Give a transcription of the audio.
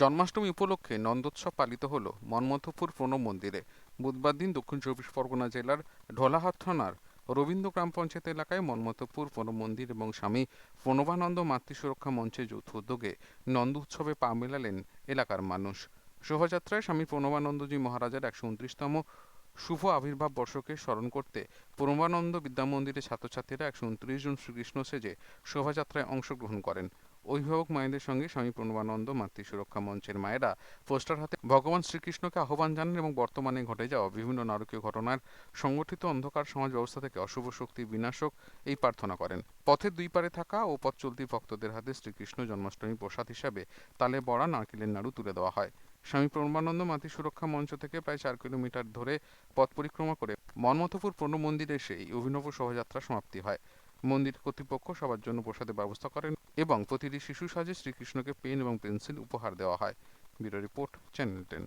জন্মাষ্টমী উপলক্ষে নন্দোৎসব পালিত হল মন্মথপুর প্রণব মন্দিরে। বুধবার দিন দক্ষিণ চব্বিশ পরগনা জেলার ঢোলাহাট থানার রবীন্দ্র গ্রাম পঞ্চায়েত এলাকায় মন্মথপুর প্রণব মন্দির এবং স্বামী প্রণবানন্দ মাতৃ সুরক্ষা মঞ্চের যৌথ উদ্যোগে নন্দ উৎসবে পা মেলালেন এলাকার মানুষ। শোভাযাত্রায় স্বামী প্রণবানন্দজি মহারাজার একশো উনত্রিশতম শুভ আবির্ভাব বর্ষকে স্মরণ করতে প্রণবানন্দ বিদ্যামন্দিরের ছাত্রছাত্রীরা একশো উনত্রিশ জন শ্রীকৃষ্ণ সেজে শোভাযাত্রায় অংশগ্রহণ করেন। অভিভাবক মায়েদের সঙ্গে স্বামী প্রণবানন্দ, মাতৃ সুরক্ষা মঞ্চের মায়েরা পোস্টার হাতে ভগবান শ্রীকৃষ্ণকে আহ্বান জানান এবং বর্তমানে ঘটে যাওয়া বিভিন্ন নারকীয় ঘটনার সংগঠিত অন্ধকার সমাজ ব্যবস্থা থেকে অশুভ শক্তি বিনাশক এই প্রার্থনা করেন। পথের দুই পারে থাকা ও পথ চলতি ভক্তদের হাতে শ্রীকৃষ্ণ জন্মাষ্টমী প্রসাদ হিসাবে তালে বড়া, নারকেলের নাড়ু তুলে দেওয়া হয়। স্বামী প্রণবানন্দ মাতৃ সুরক্ষা মঞ্চ থেকে প্রায় চার কিলোমিটার ধরে পথ পরিক্রমা করে মন্মথপুর প্রণব মন্দিরে এসে এই অভিনব শোভাযাত্রা সমাপ্তি হয়। মন্দির কর্তৃপক্ষ সবার জন্য প্রসাদের ব্যবস্থা করেন এবং প্রতিটি শিশু সাজে শ্রীকৃষ্ণকে পেন এবং পেন্সিল উপহার দেওয়া হয়। Bureau report, channel ten.